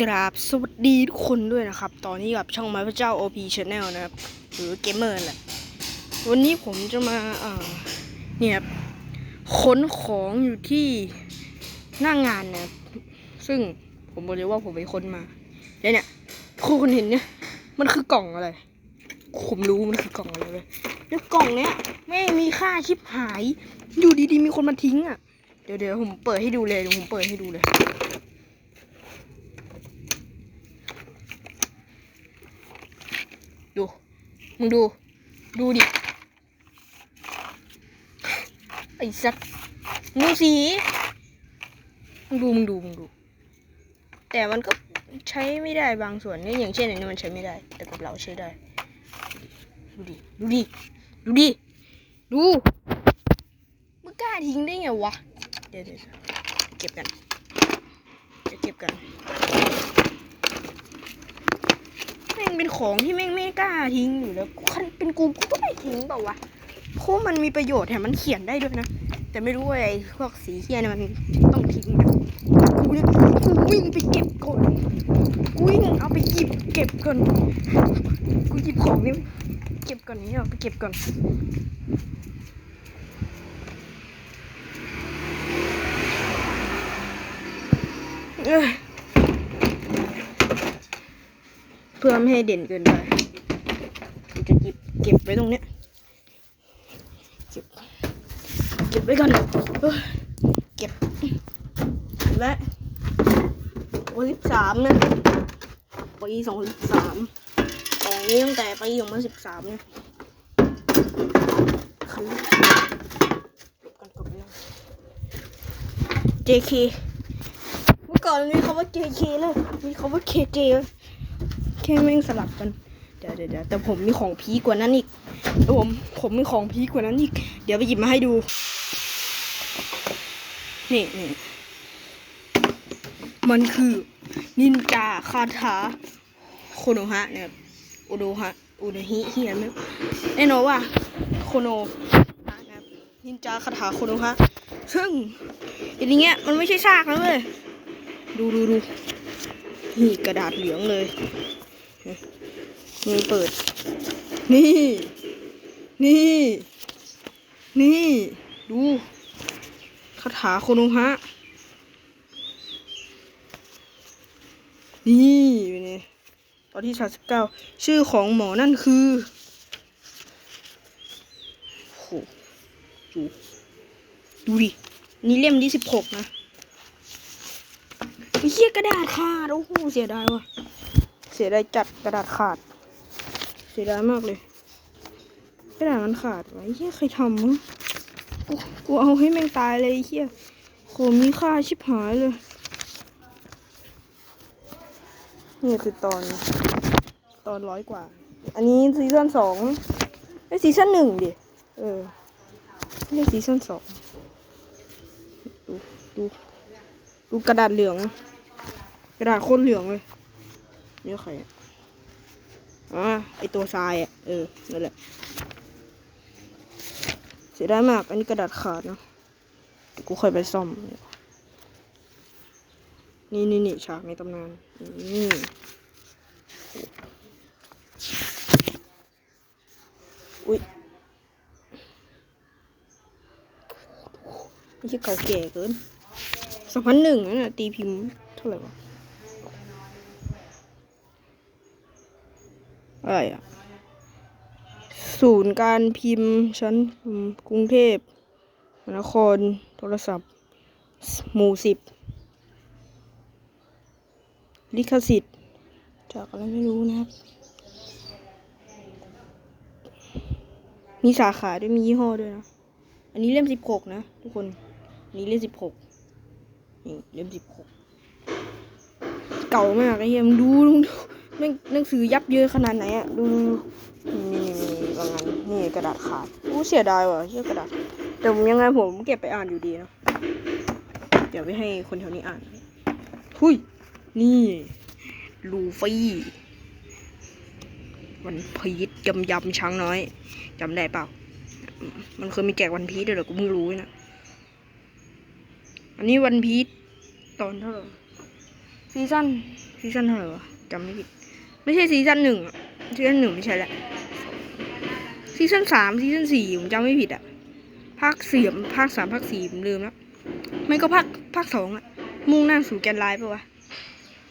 กราบสวัสดีทุกคนด้วยนะครับ ตอนนี้กับช่องไม้พระเจ้า OP Channel นะครับ หรือเกมเมอร์แหละ วันนี้ผมจะมาเอ่อเนี่ยครับขนของอยู่ที่หน้างงานนะซึ่งผมบอกเลยว่าผมไปค้นมาแล้วเนี่ยทุกคนเห็นเนี่ย มันคือกล่องอะไร ผมรู้มันคือกล่องอะไรเลยแล้วกล่องเนี้ยแม่มีค่าชิบหาย อยู่ดีๆมีคนมาทิ้งอะ เดี๋ยวเดี๋ยวผมเปิดให้ดูเลยเดี๋ยวผมเปิดให้ดูเลย ดู มึงดู ดูดิ ไอ้สัตว์มึงดูสีมึงดูมึงดูมึงดู แต่มันก็ใช้ไม่ได้บางส่วนเนี่ยอย่างเช่นอันนี้มันใช้ไม่ได้ แต่กับเราใช้ได้ ดูดิ ดูดิ ดูดิ ดูมึงกล้าทิ้งได้ไงวะ เดี๋ยวเดี๋ยวเก็บกันเดี๋ยวเก็บกัน แม่งเป็นของที่แม่งไม่กล้าทิ้งอยู่แล้วคันเป็นกูกูก็ไม่ทิ้งเปล่าวะเพราะมันมีประโยชน์แถมมันเขียนได้ด้วยนะแต่ไม่รู้ว่าไอ้พวกสีเขียนเนี่ยมันต้องทิ้งนะกูเนี่ยกูวิ่งไปเก็บก่อนกูวิ่งเอาไปหยิบเก็บก่อนกูหยิบของนี่เก็บก่อนนี่เอาไปเก็บก่อนเอ้ย เพื่อไม่ให้เด่นเกินไปจะหยิบเก็บไว้ตรงเนี้ยเก็บเก็บไว้ก่อนเก็บและวันที่สามนะปีสองพันสิบสามของนี้ตั้งแต่ปีสองพันสิบสามเนี่ยคันเก็บกันกดไปแล้ว JK เมื่อก่อนมีคำว่า JK เลยมีคำว่า KJ เลย ค่แม่งสลับกัน เดี๋ยวเดี๋ยวแต่ผมมีของพีกว่านั้นอีกเดี๋ยวผมผมมีของพีกว่านั้นอีก เดี๋ยวไปหยิบมาให้ดู นี่นี่มันคือนินจาคาถาโคโนฮะเนี่ยอุโดฮะอุโดฮิเฮียนนะแน่นอนว่าโคโนฮะนะครับนินจาคาถาโคโนฮะซึ่งอย่างเงี้ยมันไม่ใช่ซากนะเว้ยดูดูดูนี่กระดาษเหลืองเลย มือเปิด นี่ นี่ นี่ ดูคาถาโคโนฮะ นี่เป็นไงตอนที่สาสิบเก้าชื่อของหมอนั่นคือโหดูดูดิ นี่เล่มที่สิบหกนะไอ้เหี้ยกระดาษขาดโอ้โหเสียดายว่ะ สียดายจัดกระดาษขาด เสียดายมากเลยกระดาษมันขาดไอ้เหี้ยใครทำมั้งกูกูเอาให้แม่งตายเลยเหี้ยโหมีค่าชิบหายเลยนี่คือตอนตอนร้อยกว่า อันนี้ซีซั่นสองไอซีซั่นหนึ่งดิ เออนี่ซีซั่นสองดูดูดูกระดาษเหลือง กระดาษโคตรเหลืองเลย นี่ใครอะอ่าไอตัวทรายอะ เออ นั่นแหละ เสียดายมาก อันนี้กระดาษขาดเนะกูเคยไปซ่อม นี่นี่นี่ฉากในตำนาน นี่อุ้ยไม่ใช่เก่าแก่เกินสองพันหนึ่งนะตีพิมพ์เท่าไหร่วะ อะไรอะศูนย์การพิมพ์ชั้นกรุงเทพนครโทรศัพท์ หมู่สิบลิขสิทธิ์ จากอะไรไม่รู้นะครับ มีสาขาด้วยมียี่ห้อด้วยนะ อันนี้เล่มสิบหกนะทุกคนอันนี้เล่มสิบหกนี่เล่มสิบหกเก่ามากไอ้เหี้ยมึงดูมึงดู หนังสือยับเยินขนาดไหนอะดูดูดูนี่นี่นี่บางอันนี่กระดาษขาดอู้เสียดายว่ะเชื่อกระดาษแต่ผมยังไงผมเก็บไปอ่านอยู่ดีนะเดี๋ยวไปให้คนแถวนี้อ่านหุยนี่ลูฟี่วันพีชยำยำช้างน้อยจำได้เปล่า มันเคยมีแจกวันพีชด้วยเหรอกูเพิ่งรู้นะอันนี้วันพีชตอนเท่าไหร่ซีซั่นซีซั่นเท่าไหร่วะ จำไม่ผิด ไม่ใช่ซีซั่นหนึ่งอะซีซั่นหนึ่งไม่ใช่แหละซีซั่นสามซีซั่นสี่ผมจำไม่ผิดอะภาคสี่ภาคสามภาคสี่ผมลืมแล้ว ไม่ก็ภาคภาคสองอะมุ่งหน้าสู่แกนไลน์ปะวะ